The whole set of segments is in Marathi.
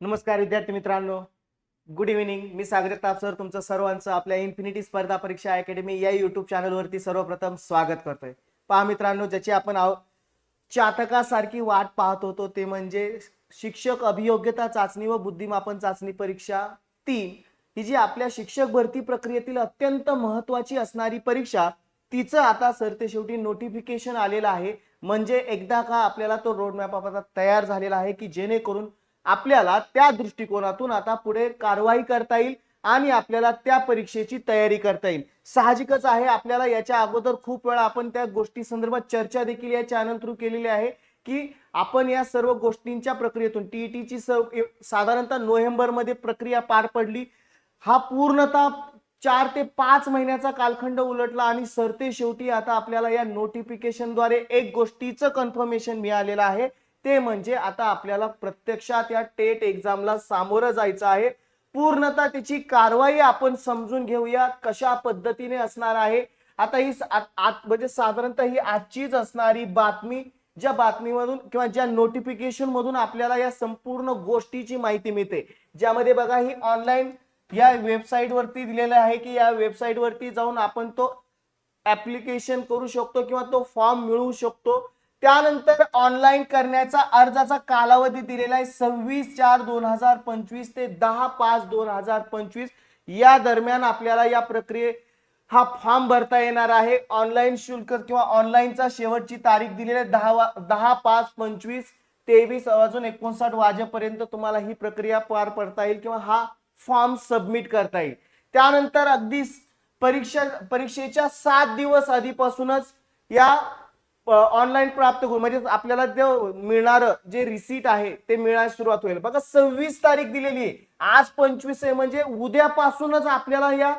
नमस्कार विद्यार्थी मित्रांनो. गुड इव्हिनिंग मी सागर ताप सर. तुमचं सर्वांचं आपल्या इन्फिनिटी स्पर्धा परीक्षा अकॅडमी या युट्यूब चॅनलवरती सर्वप्रथम स्वागत करतोय. पहा मित्रांनो ज्याची आपण चातकासारखी वाट पाहत होतो ते म्हणजे शिक्षक अभियोग्यता चाचणी व बुद्धिमापन चाचणी परीक्षा तीन. ही जी आपल्या शिक्षक भरती प्रक्रियेतील अत्यंत महत्वाची असणारी परीक्षा तिचं आता सरते शेवटी नोटिफिकेशन आलेलं आहे. म्हणजे एकदा का आपल्याला तो रोडमॅप आता तयार झालेला आहे की जेणेकरून आपल्याला त्या दृष्टिकोनातून आता पुढे कारवाई करता येईल आणि आपल्याला त्या परीक्षेची तयारी करता येईल. साहजिकच आहे आपल्याला याच्या अगोदर खूप वेळा आपण त्या गोष्टी संदर्भात चर्चा देखील या चॅनल थ्रू केलेली आहे. की आपण या सर्व गोष्टींच्या प्रक्रियेतून टीईटीची साधारणतः नोव्हेंबरमध्ये प्रक्रिया पार पडली हा पूर्णतः चार ते पाच महिन्याचा कालखंड उलटला आणि सरते शेवटी आता आपल्याला या नोटिफिकेशनद्वारे एक गोष्टीचं कन्फर्मेशन मिळालेलं आहे. ते म्हणजे आता आपल्याला प्रत्यक्षात या टेट एक्झामला सामोरं जायचं आहे. पूर्णतः त्याची कारवाई आपण समजून घेऊया कशा पद्धतीने असणार आहे. आता ही आत- म्हणजे साधारणतः ही आजचीच असणारी बातमी ज्या बातमीमधून किंवा ज्या नोटिफिकेशन मधून आपल्याला या संपूर्ण गोष्टीची माहिती मिळते. ज्यामध्ये बघा ही ऑनलाईन या वेबसाईट वरती दिलेलं आहे की या वेबसाईट वरती जाऊन आपण तो ऍप्लिकेशन करू शकतो किंवा तो फॉर्म मिळवू शकतो. त्यानंतर ऑनलाईन करण्याचा अर्जाचा कालावधी दिलेला आहे सव्वीस चार दोन हजार पंचवीस ते दहा पाच दोन हजार पंचवीस. या दरम्यान आपल्याला या प्रक्रिये हा फॉर्म भरता येणार आहे. ऑनलाईन शुल्क किंवा ऑनलाईनचा शेवटची तारीख दिलेली आहे. दहा वा- दहा पाच पंचवीस तेवीस वाजून एकोणसाठ वाजेपर्यंत तुम्हाला ही प्रक्रिया पार पडता येईल किंवा हा फॉर्म सबमिट करता येईल. त्यानंतर अगदी परीक्षा परीक्षेच्या सात दिवस आधीपासूनच या ऑनलाईन प्राप्त करू म्हणजे आपल्याला ते मिळणारं जे रिसीट आहे ते मिळायला सुरुवात होईल. बघा सव्वीस तारीख दिलेली आहे. आज पंचवीस आहे म्हणजे उद्यापासूनच आपल्याला या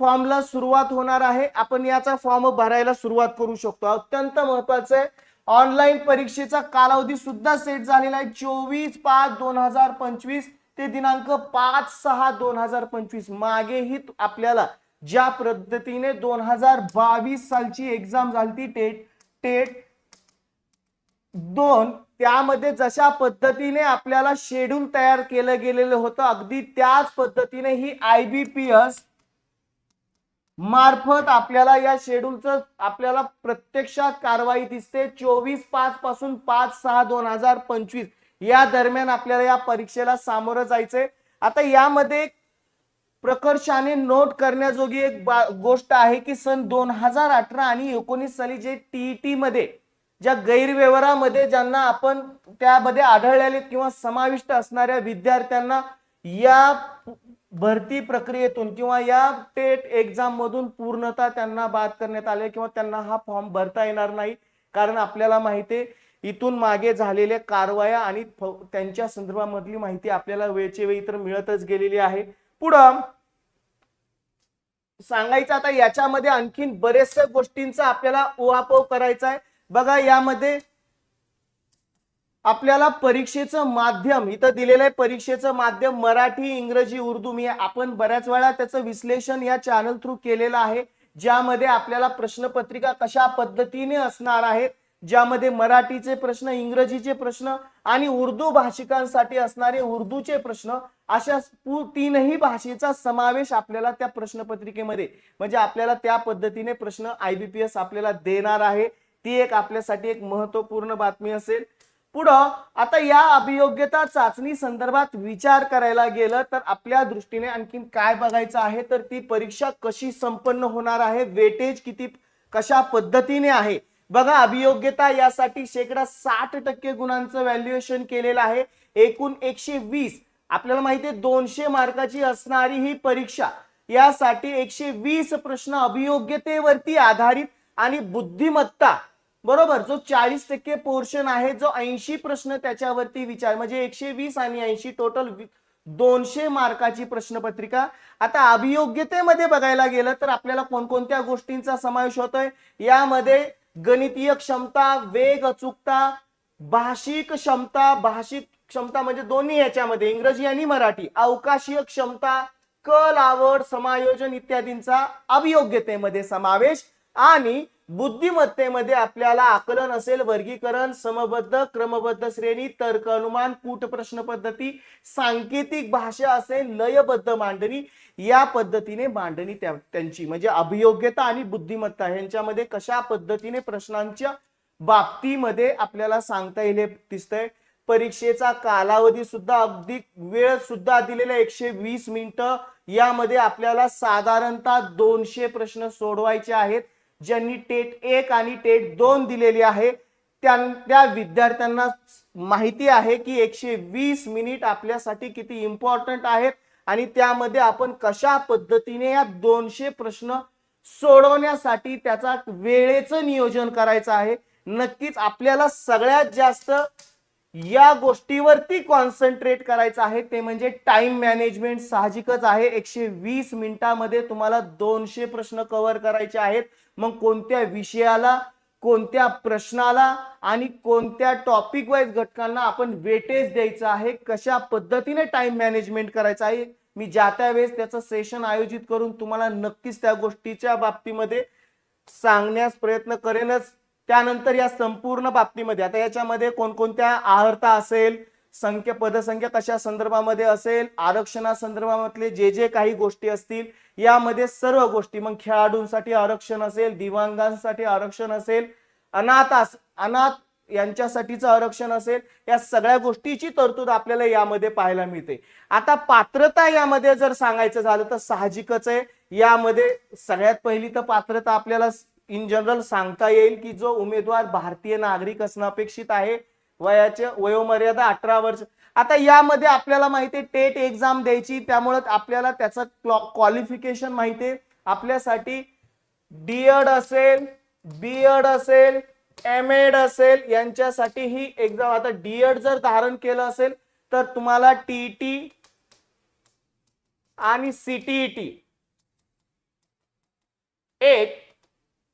फॉर्मला सुरुवात होणार आहे. आपण याचा फॉर्म भरायला सुरुवात करू शकतो. अत्यंत महत्वाचं आहे. ऑनलाईन परीक्षेचा कालावधी सुद्धा सेट झालेला आहे. चोवीस पाच दोन हजार पंचवीस ते दिनांक पाच सहा दोन हजार पंचवीस. मागेही आपल्याला ज्या पद्धतीने दोन हजार बावीस सालची एक्झाम झाली टेट टेट दोन त्यामध्ये जशा पद्धतीने आपल्याला शेड्यूल तयार केलं गेलेलं होतं अगदी त्याच पद्धतीने ही आय बी पी एस मार्फत आपल्याला या शेड्यूलचं आपल्याला प्रत्यक्षात कारवाई दिसते. चोवीस पाच पासून पाच सहा दोन हजार पंचवीस या दरम्यान आपल्याला या परीक्षेला सामोरं जायचंय. आता यामध्ये प्रकर्षाने नोट करण्याजोगी एक बा- गोष्ट आहे की सन दोन हजार अठरा आणि एकोणीस साली जे टीईटी मध्ये ज्या गैरव्यवहारामध्ये ज्यांना आपण त्यामध्ये आढळलेले किंवा समाविष्ट असणाऱ्या विद्यार्थ्यांना या भरती प्रक्रियेतून किंवा या टेट एक्झाम मधून पूर्णतः त्यांना बाद करण्यात आले किंवा त्यांना हा फॉर्म भरता येणार नाही. कारण आपल्याला माहिती आहे इथून मागे झालेल्या कारवाया आणि त्यांच्या संदर्भामधली माहिती आपल्याला वेळचे वेळी तर मिळतच गेलेली आहे. पुढं सांगायचं आता याच्यामध्ये आणखीन बरेचशा गोष्टींचा आपल्याला उहापोह करायचा आहे. बघा यामध्ये आपल्याला परीक्षेचं माध्यम इथं दिलेलं आहे परीक्षेचं माध्यम मराठी इंग्रजी उर्दू मी आपण बऱ्याच वेळा त्याचं विश्लेषण या चॅनल थ्रू केलेलं आहे ज्यामध्ये आपल्याला प्रश्नपत्रिका कशा पद्धतीने असणार आहेत ज्यामध्ये मराठीचे प्रश्न इंग्रजीचे प्रश्न आणि उर्दू भाषिकांसाठी असणारे उर्दूचे प्रश्न अशा तीनही भाषेचा समावेश आपल्याला त्या प्रश्नपत्रिकेमध्ये म्हणजे आपल्याला त्या पद्धतीने प्रश्न आयबीपीएस आपल्याला देणार आहे. ती एक आपल्यासाठी एक महत्त्वपूर्ण बातमी असेल. पुढं आता या अभियोग्यता चाचणी संदर्भात विचार करायला गेलं तर आपल्या दृष्टीने आणखीन काय बघायचं आहे? तर ती परीक्षा कशी संपन्न होणार आहे? वेटेज किती? कशा पद्धतीने आहे? बघा अभियोग्यता यासाठी शेकडा साठ टक्के गुणांचं व्हॅल्युएशन केलेलं आहे. एकूण एकशे वीस. आपल्याला माहिती आहे दोनशे मार्काची असणारी ही परीक्षा. यासाठी एकशे वीस प्रश्न अभियोग्यतेवरती आधारित आणि बुद्धिमत्ता बरोबर जो चाळीस टक्के पोर्शन आहे जो ऐंशी प्रश्न त्याच्यावरती विचार म्हणजे एकशे वीस आणि ऐंशी टोटल दोनशे मार्काची प्रश्नपत्रिका. आता अभियोग्यतेमध्ये बघायला गेलं तर आपल्याला कोणकोणत्या गोष्टींचा समावेश होतोय? यामध्ये गणितीय क्षमता वेग अचूकता भाषिक क्षमता भाषिक क्षमता म्हणजे दोन्ही याच्यामध्ये इंग्रजी आणि मराठी अवकाशीय क्षमता कल आवड समायोजन इत्यादींचा अभियोग्यतेमध्ये समावेश आणि बुद्धिमत्तेमध्ये आपल्याला आकलन असेल वर्गीकरण समबद्ध क्रमबद्ध श्रेणी तर्क अनुमान कूट प्रश्न पद्धती सांकेतिक भाषा असेल लयबद्ध मांडणी या पद्धतीने मांडणी त्यांची. म्हणजे अभियोग्यता आणि बुद्धिमत्ता यांच्यामध्ये कशा पद्धतीने प्रश्नांच्या बाबतीमध्ये आपल्याला सांगता येईल हे दिसतंय. परीक्षेचा कालावधी सुद्धा अगदी वेळ सुद्धा दिलेला एकशे वीस मिनिटं. यामध्ये आपल्याला साधारणतः दोनशे प्रश्न सोडवायचे आहेत. ज्यांनी टेट एक आणि टेट दोन दिलेली आहे त्या विद्यार्थ्यांना माहिती आहे की एकशे वीस मिनिट आपल्यासाठी किती इम्पॉर्टंट आहेत आणि त्यामध्ये आपण कशा पद्धतीने या दोनशे प्रश्न सोडवण्यासाठी त्याचा वेळेचं नियोजन करायचं आहे. नक्कीच आपल्याला सगळ्यात जास्त या गोष्टीवरती कॉन्सन्ट्रेट करायचं आहे. ते म्हणजे टाइम मॅनेजमेंट साहजिकच आहे. एकशे वीस मिनिटामध्ये तुम्हाला दोनशे प्रश्न कव्हर करायचे आहेत. मग कोणत्या विषयाला कोणत्या प्रश्नाला आणि कोणत्या टॉपिक वाईज घटकांना आपण वेटेज द्यायचं आहे कशा पद्धतीने टाइम मॅनेजमेंट करायचं आहे मी ज्या त्या वेळेस त्याचं सेशन आयोजित करून तुम्हाला नक्कीच त्या गोष्टीच्या बाबतीमध्ये सांगण्यास प्रयत्न करेनच. त्यानंतर या संपूर्ण बाबतीमध्ये आता याच्यामध्ये कोणकोणत्या आहर्ता असेल संख्या पदसंख्या कशा संदर्भामध्ये असेल आरक्षणा संदर्भामधले जे जे काही गोष्टी असतील यामध्ये सर्व गोष्टी. मग खेळाडूंसाठी आरक्षण असेल दिव्यांगांसाठी आरक्षण असेल अनाथ अस अनाथ यांच्यासाठीचं आरक्षण असेल या सगळ्या गोष्टीची तरतूद आपल्याला यामध्ये पाहायला मिळते. आता पात्रता यामध्ये जर सांगायचं झालं तर साहजिकच आहे. यामध्ये सगळ्यात पहिली तर पात्रता आपल्याला इन जनरल सांगता येईल की जो उमेदवार भारतीय नागरिक असणं अपेक्षित आहे वयाचे वयोमर्यादा अठरा वर्ष. आता यामध्ये आपल्याला माहिती आहे टेट एक्झाम द्यायची त्यामुळे आपल्याला त्याचं क्वालिफिकेशन माहिती आहे. आपल्यासाठी डीएड असेल बीएड असेल एम एड असेल यांच्यासाठी ही एक्झाम आता डीएड जर धारण केलं असेल तर तुम्हाला टीईटी आणि सीटीईटी एक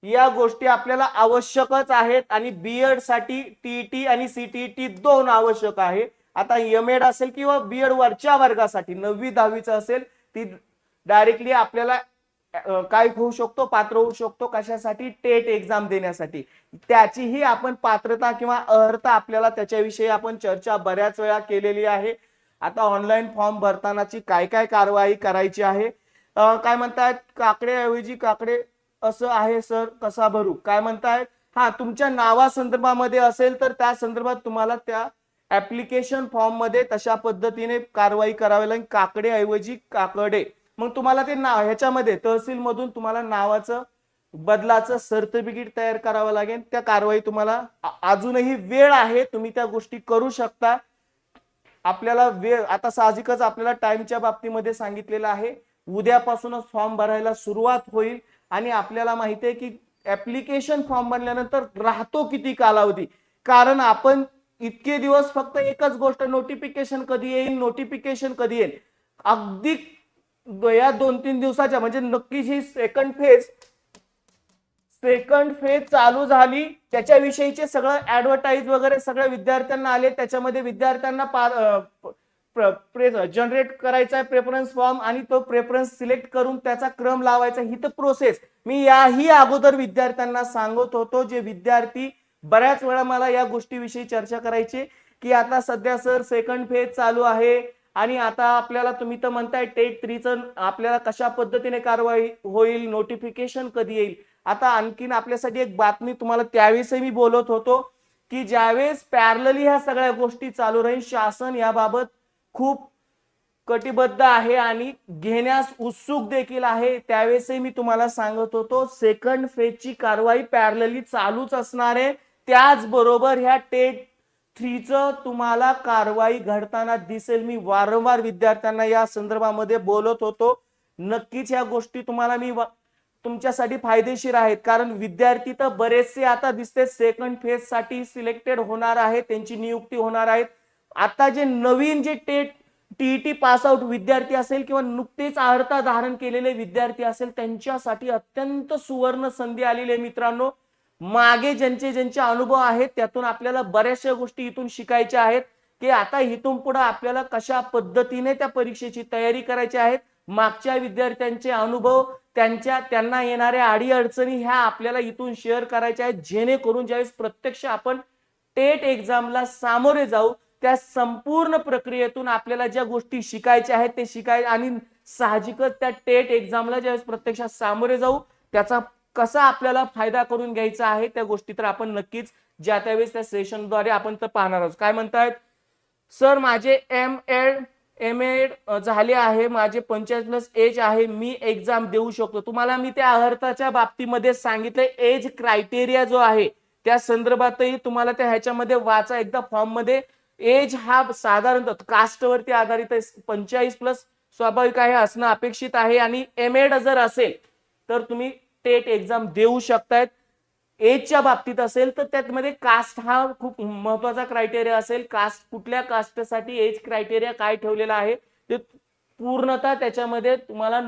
या गोष्टी आपल्याला आवश्यकच आहेत आणि बीएडसाठी टीईटी आणि सीटीईटी दोन आवश्यक आहे. आता एम एड असेल किंवा बीएड वरच्या वर्गासाठी नववी दहावीचं असेल ती डायरेक्टली आपल्याला काय होऊ शकतो पात्र होऊ शकतो कशासाठी? टेट एक्झाम देण्यासाठी. त्याचीही आपण पात्रता किंवा अर्हता आपल्याला त्याच्याविषयी आपण चर्चा बऱ्याच वेळा केलेली आहे. आता ऑनलाईन फॉर्म भरतानाची काय काय कारवाई करायची आहे? काय काय म्हणतायत काकडेऐवजी काकडे असं आहे सर? कसा भरू? काय म्हणतायत हा तुमच्या नावासंदर्भामध्ये असेल तर त्या संदर्भात तुम्हाला त्या ऍप्लिकेशन फॉर्ममध्ये तशा पद्धतीने कारवाई करावी लागेल. काकडे ऐवजी काकडे. मग तुम्हाला ते नाव ह्याच्यामध्ये तहसील मधून तुम्हाला नावाचं बदलाचं सर्टिफिकेट तयार करावं लागेल. त्या कारवाई तुम्हाला अजूनही वेळ आहे. तुम्ही त्या गोष्टी करू शकता. आपल्याला वेळ आता साहजिकच आपल्याला टाइमच्या बाबतीमध्ये सांगितलेलं आहे. उद्यापासूनच फॉर्म भरायला सुरुवात होईल. आणि आपल्याला माहिती आहे की ऍप्लिकेशन फॉर्म बनल्यानंतर राहतो किती कालावधी? कारण आपण इतके दिवस फक्त एकच गोष्ट नोटिफिकेशन कधी येईल नोटिफिकेशन कधी येईल? अगदी या दोन तीन दिवसाच्या म्हणजे नक्कीच ही सेकंड फेज सेकंड फेज चालू झाली त्याच्याविषयीचे सगळं ऍडव्हर्टाईज वगैरे सगळ्या विद्यार्थ्यांना आले त्याच्यामध्ये विद्यार्थ्यांना जनरेट करायचा आहे प्रेफरन्स फॉर्म आणि तो प्रेफरन्स सिलेक्ट करून त्याचा क्रम लावायचा ही तर प्रोसेस मी याही अगोदर विद्यार्थ्यांना सांगत होतो जे विद्यार्थी बऱ्याच वेळा मला या गोष्टीविषयी चर्चा करायची की आता सध्या सर सेकंड फेज चालू आहे आणि आता आपल्याला तुम्ही तर म्हणताय टेट थ्रीचं आपल्याला कशा पद्धतीने कारवाई होईल नोटिफिकेशन कधी येईल? आता आणखीन आपल्यासाठी एक बातमी तुम्हाला त्यावेळेसही मी बोलत होतो की ज्यावेळेस पॅरलली ह्या सगळ्या गोष्टी चालू राहील शासन याबाबत खूप कटिबद्ध आहे आणि घेण्यास उत्सुक देखील आहे. त्यावेळेसही मी तुम्हाला सांगत होतो सेकंड फेजची कारवाई पॅरलली चालूच असणार आहे. त्याचबरोबर ह्या टेट थ्रीचं तुम्हाला कारवाई घडताना दिसेल. मी वारंवार विद्यार्थ्यांना या संदर्भामध्ये बोलत होतो. नक्कीच या गोष्टी तुम्हाला मी तुमच्यासाठी फायदेशीर आहेत. कारण विद्यार्थी तर बरेचसे आता दिसते सेकंड फेजसाठी सिलेक्टेड होणार आहेत त्यांची नियुक्ती होणार आहेत. आता जे नवीन जे टेट टीईटी पास आउट विद्यार्थी असेल किंवा नुकतेच अर्हता धारण केलेले विद्यार्थी असेल त्यांच्यासाठी अत्यंत सुवर्ण संधी आलेली आहे मित्रांनो. मागे ज्यांचे ज्यांचे अनुभव आहेत त्यातून आपल्याला बऱ्याचशा गोष्टी इथून शिकायच्या आहेत की आता इथून पुढे आपल्याला कशा पद्धतीने त्या परीक्षेची तयारी करायची आहे मागच्या विद्यार्थ्यांचे अनुभव त्यांच्या त्यांना येणाऱ्या अडीअडचणी ह्या आपल्याला इथून शेअर करायच्या आहेत जेणेकरून ज्यावेळेस प्रत्यक्ष आपण टेट एक्झामला सामोरे जाऊ त्या संपूर्ण प्रक्रियेतून आपल्याला ज्या गोष्टी शिकायच्या आहेत ते शिकाय आणि साहजिकच त्या टेट एक्झामला ज्यावेळेस प्रत्यक्षात सामोरे जाऊ त्याचा कसा आपल्याला फायदा करून घ्यायचा आहे त्या गोष्टी तर आपण नक्कीच ज्या त्यावेळेस त्या सेशनद्वारे आपण तर पाहणार आहोत. काय म्हणतायत? सर माझे एम एड एम एड झाले आहे माझे पंचायत प्लस एज आहे मी एक्झाम देऊ शकतो. तुम्हाला मी त्या अर्थाच्या बाबतीमध्ये सांगितलं एज क्रायटेरिया जो आहे त्या संदर्भातही तुम्हाला त्या ह्याच्यामध्ये वाचा एकदा फॉर्ममध्ये एज हा साधारणतः कास्टवरती आधारित आहे पंचेचाळीस प्लस स्वाभाविक आहे असणं अपेक्षित आहे. आणि एम एड जर असेल तर तुम्ही टेट एक्झाम देऊ शकतायत. एजच्या बाबतीत असेल तर त्यामध्ये कास्ट हा खूप महत्त्वाचा क्रायटेरिया असेल. कास्ट कुठल्या कास्टसाठी एज क्रायटेरिया काय ठेवलेला आहे ते पूर्णतः त्याच्यामध्ये तुम्हाला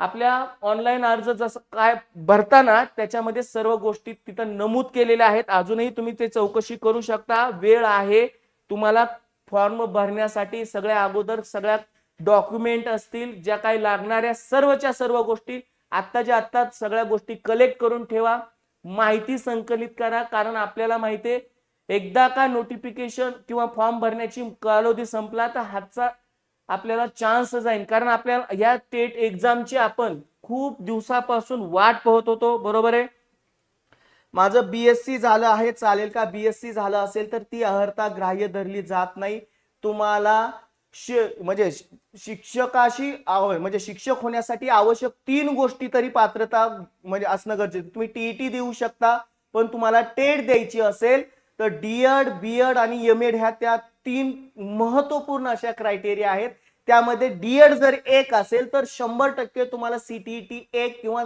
आपल्या ऑनलाईन अर्ज जसं काय भरताना त्याच्यामध्ये सर्व गोष्टी तिथं नमूद केलेल्या आहेत. अजूनही तुम्ही ते चौकशी करू शकता. वेळ आहे. तुम्हाला फॉर्म भरण्यासाठी सगळ्या अगोदर सगळ्या डॉक्युमेंट असतील ज्या काही लागणाऱ्या सर्वच्या सर्व गोष्टी आत्ताच्या आत्ता सगळ्या गोष्टी कलेक्ट करून ठेवा. माहिती संकलित करा कारण आपल्याला माहिती आहे एकदा का नोटिफिकेशन किंवा फॉर्म भरण्याची कालावधी संपला तर हातचा आपल्याला चान्स जाईल कारण आपल्याला या टेट एक्झामची आपण खूप दिवसापासून वाट पाहत होतो बरोबर आहे? माझं बीएससी झालं आहे चालेल का? बीएससी झालं असेल तर ती अर्हता ग्राह्य धरली जात नाही. तुम्हाला शि- म्हणजे शिक्षकाशी म्हणजे शिक्षक होण्यासाठी आवश्यक तीन गोष्टी तरी पात्रता म्हणजे असणं गरजेचं. तुम्ही टीईटी देऊ शकता पण तुम्हाला टेट द्यायची असेल तर डीएड बीएड आणि एम एड ह्या त्या तीन महत्त्वपूर्ण अशा क्रायटेरिया आहेत. त्यामध्ये डीएड जर एक असेल तर शंभर टक्के तुम्हाला सीटीईटी एक किंवा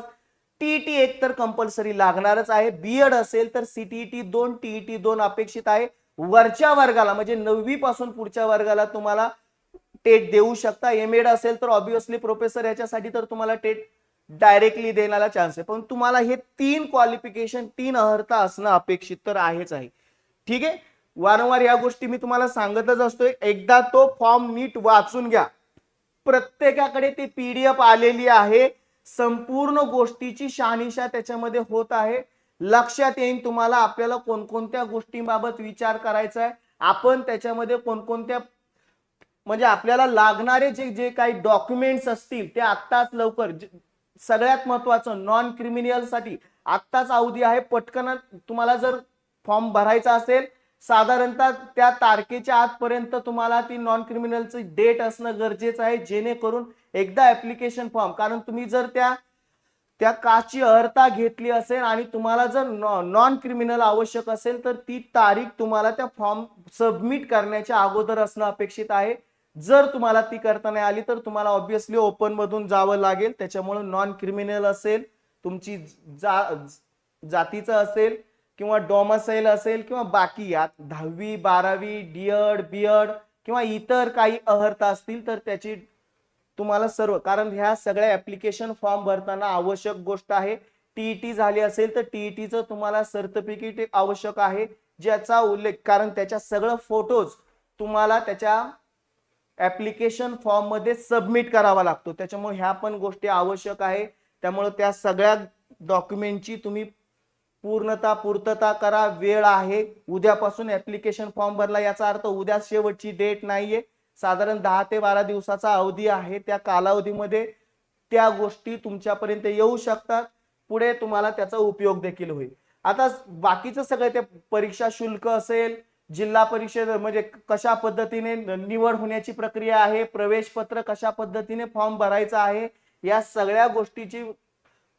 टीईटी एक तर कंपल्सरी लागणारच आहे. बीएड असेल तर सीटीईटी दोन टीईटी दोन अपेक्षित आहे. वरच्या वर्गाला म्हणजे नववी पासून पुढच्या वर्गाला तुम्हाला टेट देऊ शकता. एम एड असेल तर ऑब्विसली प्रोफेसर याच्यासाठी तर तुम्हाला टेट डायरेक्टली देण्याला चान्स आहे. पण तुम्हाला हे तीन क्वालिफिकेशन तीन अर्हता असणं अपेक्षित तर आहेच आहे. ठीक आहे? वारंवार या गोष्टी मी तुम्हाला सांगतच असतोय. एकदा तो फॉर्म नीट वाचून घ्या. प्रत्येकाकडे ती पीडीएफ आलेली आहे. संपूर्ण गोष्टीची शहानिशा त्याच्यामध्ये होत आहे. लक्षात येईन तुम्हाला आपल्याला कोणकोणत्या गोष्टींबाबत विचार करायचा आहे. आपण त्याच्यामध्ये कोणकोणत्या म्हणजे आपल्याला लागणारे जे जे काही डॉक्युमेंट्स असतील ते आत्ताच लवकर सगळ्यात महत्वाचं नॉन क्रिमिनलसाठी आत्ताच अवधी आहे. पटकन तुम्हाला जर फॉर्म भरायचा असेल साधारणतः त्या तारखेच्या आतपर्यंत तुम्हाला ती नॉन क्रिमिनलची डेट असणं गरजेचं आहे. जेणेकरून एकदा ऍप्लिकेशन फॉर्म कारण तुम्ही जर त्या त्या काची अर्हता घेतली असेल आणि तुम्हाला जर नॉन क्रिमिनल आवश्यक असेल तर ती तारीख तुम्हाला त्या फॉर्म सबमिट करण्याच्या अगोदर असणं अपेक्षित आहे. जर तुम्हाला ती करता नाही आली तर तुम्हाला ऑब्विसली ओपन मधून जावं लागेल. त्याच्यामुळे नॉन क्रिमिनल असेल तुमची जा जातीचं असेल किंवा डॉमसाईल असेल किंवा बाकी यात दहावी बारावी डीएड बीएड किंवा इतर काही अर्हता असतील तर त्याची तुम्हाला सर्व कारण ह्या सगळ्या ऍप्लिकेशन फॉर्म भरताना आवश्यक गोष्ट आहे. टीईटी झाली असेल तर टीईटीचं तुम्हाला सर्टिफिकेट आवश्यक आहे ज्याचा उल्लेख कारण त्याच्या सगळं फोटोज तुम्हाला त्याच्या ऍप्लिकेशन फॉर्ममध्ये सबमिट करावा लागतो. त्याच्यामुळे ह्या पण गोष्टी आवश्यक आहे. त्यामुळे त्या सगळ्या डॉक्युमेंटची तुम्ही पूर्णता पूर्तता करा. वेळ आहे. उद्यापासून ऍप्लिकेशन फॉर्म भरला याचा अर्थ उद्या शेवटची डेट नाहीये. साधारण दहा ते बारा दिवसाचा अवधी आहे. त्या कालावधीमध्ये त्या गोष्टी तुमच्यापर्यंत येऊ शकतात. पुढे तुम्हाला त्याचा उपयोग देखील होईल. आता बाकीचं सगळं ते परीक्षा शुल्क असेल जिल्हा परिषद म्हणजे कशा पद्धतीने निवड होण्याची प्रक्रिया आहे प्रवेश पत्र कशा पद्धतीने फॉर्म भरायचा आहे या सगळ्या गोष्टीची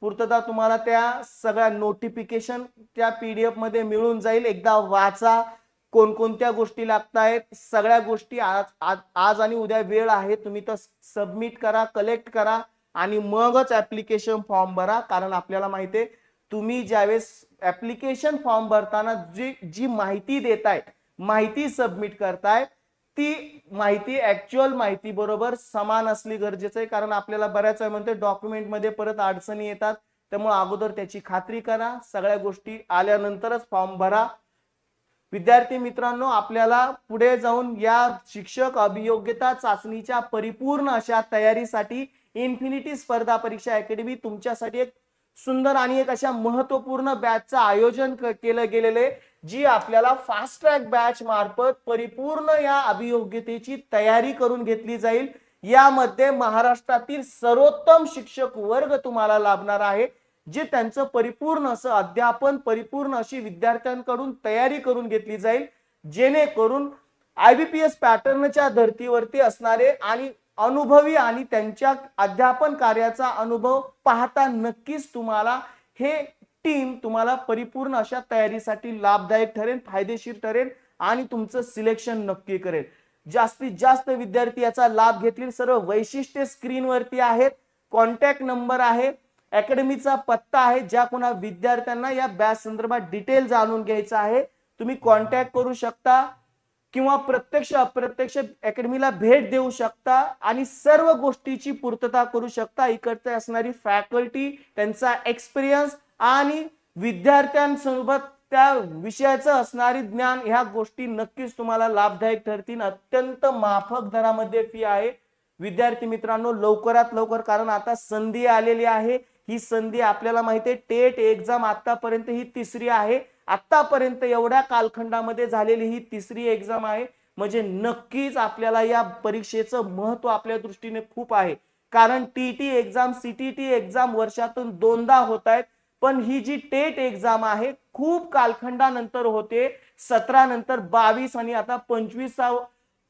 पूर्तता तुम्हाला त्या सगळ्या नोटिफिकेशन त्या पीडीएफमध्ये मिळून जाईल. एकदा वाचा कोणकोणत्या गोष्टी लागतायत सगळ्या गोष्टी आज आज आज आणि उद्या वेळ आहे तुम्ही तर सबमिट करा कलेक्ट करा आणि मगच ऍप्लिकेशन फॉर्म भरा कारण आपल्याला माहिती आहे तुम्ही ज्यावेळेस ऍप्लिकेशन फॉर्म भरताना जी जी माहिती देताय माहिती सबमिट करताय ती माहिती ऍक्च्युअल माहिती बरोबर समान असली गरजेचं आहे कारण आपल्याला बऱ्याच वेळ म्हणते डॉक्युमेंटमध्ये परत अडचणी येतात त्यामुळे अगोदर त्याची खात्री करा सगळ्या गोष्टी आल्यानंतरच फॉर्म भरा विद्यार्थी मित्रांनो आपल्याला पुढे जाऊन या शिक्षक अभियोग्यता चाचणीच्या परिपूर्ण अशा तयारीसाठी इन्फिनिटी स्पर्धा परीक्षा अकॅडमी तुमच्यासाठी एक सुंदर आणि एक अशा महत्त्वपूर्ण बॅचचं आयोजन केलं गेलेलं आहे जी आपल्याला फास्ट ट्रॅक बॅच मार्फत परिपूर्ण या अभियोग्यतेची तयारी करून घेतली जाईल. यामध्ये महाराष्ट्रातील सर्वोत्तम शिक्षक वर्ग तुम्हाला लाभणार आहे. जे त्यांचं परिपूर्ण असं अध्यापन परिपूर्ण अशी विद्यार्थ्यांकडून तयारी करून घेतली जाईल जेणेकरून आयबीपीएस पॅटर्नच्या धर्तीवरती असणारे आणि अनुभवी आणि त्यांच्या अध्यापन कार्याचा अनुभव पाहता नक्कीच तुम्हाला हे टीम तुम्हाला परिपूर्ण अशा तयारीसाठी लाभदायक ठरेल फायदेशीर ठरेल आणि तुमचं सिलेक्शन नक्की करेल. जास्तीत जास्त विद्यार्थी याचा लाभ घेतील. सर्व वैशिष्ट्ये स्क्रीनवरती आहेत. कॉन्टॅक्ट नंबर आहे. अकॅडमीचा पत्ता आहे ज्या कोणा विद्यार्थ्यांना या बॅच संदर्भात डिटेल जाणून घ्यायचा आहे. तुम्ही कॉन्टॅक्ट करू शकता किंवा प्रत्यक्ष अप्रत्यक्ष अकॅडमीला भेट देऊ शकता आणि सर्व गोष्टीची पूर्तता करू शकता. इकडचे असणारी फॅकल्टी त्यांचा एक्सपिरियन्स आणि विद्यार्थ्यांसोबत त्या विषयाचं असणारी ज्ञान ह्या गोष्टी नक्कीच तुम्हाला लाभदायक ठरतील. अत्यंत माफक दरामध्ये फी आहे. विद्यार्थी मित्रांनो लवकरात लवकर कारण आता संधी आलेली आहे. ही संधी आपल्याला माहिती आहे टेट एक्झाम आतापर्यंत ही तिसरी आहे. आतापर्यंत एवढ्या कालखंडामध्ये झालेली ही तिसरी एक्झाम आहे. म्हणजे नक्कीच आपल्याला या परीक्षेचं महत्त्व आपल्या दृष्टीने खूप आहे. कारण टीटी एक्झाम सीटीटी एक्झाम वर्षातून दोनदा होत आहेत पण ही जी टेट एक्झाम आहे खूप कालखंडानंतर होते. सतरा नंतर बावीस आणि आता पंचवीसा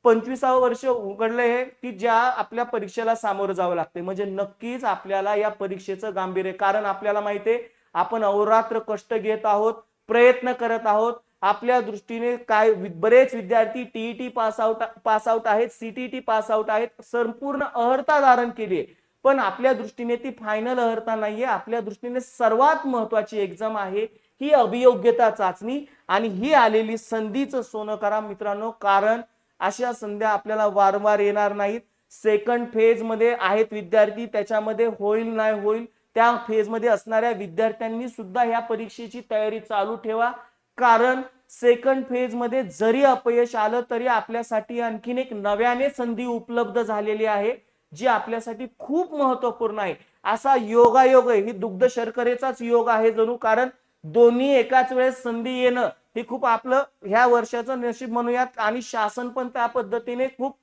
पंचवीसावं वर्ष उघडलं आहे की ज्या आपल्या परीक्षेला सामोरं जावं लागते म्हणजे नक्कीच आपल्याला या परीक्षेचं गांभीर्य कारण आपल्याला माहिती आहे आपण अहोरात्र कष्ट घेत आहोत प्रयत्न करत आहोत. आपल्या दृष्टीने काय बरेच विद्यार्थी TET pass out pass out आहेत सीटीटी पास आउट आहेत संपूर्ण अहर्ता धारण केली आहे. पण आपल्या दृष्टीने ती फायनल अहर्ता नाहीये. आपल्या दृष्टीने सर्वात महत्वाची एक्झाम आहे ही अभियोग्यता चाचणी आणि ही आलेली संधीचं सोनं करा मित्रांनो. कारण अशा संध्या आपल्याला वारंवार येणार नाहीत. सेकंड फेजमध्ये आहेत विद्यार्थी त्याच्यामध्ये होईल नाही होईल त्या फेजमध्ये असणाऱ्या विद्यार्थ्यांनी सुद्धा ह्या परीक्षेची तयारी चालू ठेवा. कारण सेकंड फेजमध्ये जरी अपयश आलं तरी आपल्यासाठी आणखीन एक नव्याने संधी उपलब्ध झालेली आहे जी आपल्यासाठी खूप महत्त्वपूर्ण आहे. असा योगायोग आहे. ही दुग्ध शर्करेचाच योग आहे जणू कारण दोन्ही एकाच वेळेस संधी येणं हे खूप आपलं ह्या वर्षाचं नशीब म्हणूयात आणि शासन पण त्या पद्धतीने खूप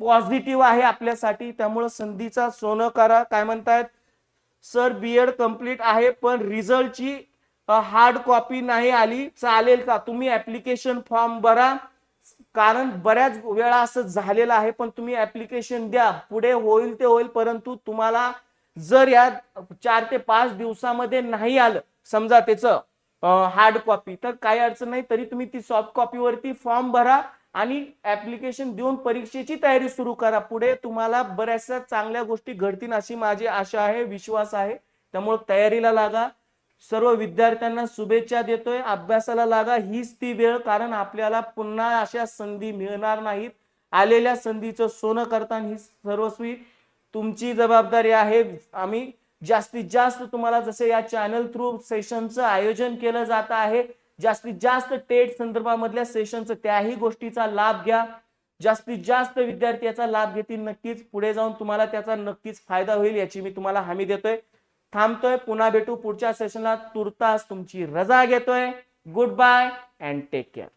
पॉझिटिव्ह आहे आपल्यासाठी. त्यामुळं संधीचा सोनं करा काय म्हणतायत? सर बीएड कंप्लीट आहे पण रिझल्टची हार्ड कॉपी नाही आली. चालेल का? तुम्ही ऍप्लिकेशन फॉर्म भरा. कारण बऱ्याच वेळा असं झालेलं आहे पण तुम्ही ऍप्लिकेशन द्या. पुढे होईल ते होईल परंतु तुम्हाला जर या चार ते पाच दिवसामध्ये नाही आलं समजा त्याचं हार्ड कॉपी तर काही अडचण नाही तरी तुम्ही ती सॉफ्ट कॉपीवरती फॉर्म भरा आणि ऍप्लिकेशन देऊन परीक्षेची तयारी सुरू करा. पुढे तुम्हाला बऱ्याचशा चांगल्या गोष्टी घडतील अशी माझी आशा आहे विश्वास आहे. त्यामुळे तयारीला लागा. सर्व विद्यार्थ्यांना शुभेच्छा देतोय. अभ्यासाला लागा. हीच ती वेळ कारण आपल्याला पुन्हा अशा संधी मिळणार नाहीत. आलेल्या संधीचं सोनं करताना ही सर्वस्वी तुमची जबाबदारी आहे. आम्ही जास्तीत जास्त तुम्हाला जसं या चॅनल थ्रू सेशनचं आयोजन केलं जात आहे जास्तीत जास्त टेट संदर्भामधल्या सेशनचं त्याही गोष्टीचा लाभ घ्या. जास्तीत जास्त विद्यार्थी याचा लाभ घेतील नक्कीच. पुढे जाऊन तुम्हाला त्याचा नक्कीच फायदा होईल याची मी तुम्हाला हमी देतोय. थांबतोय. पुन्हा भेटू पुढच्या सेशनला तुर्तास तुमची रजा घेतोय. Good bye and take care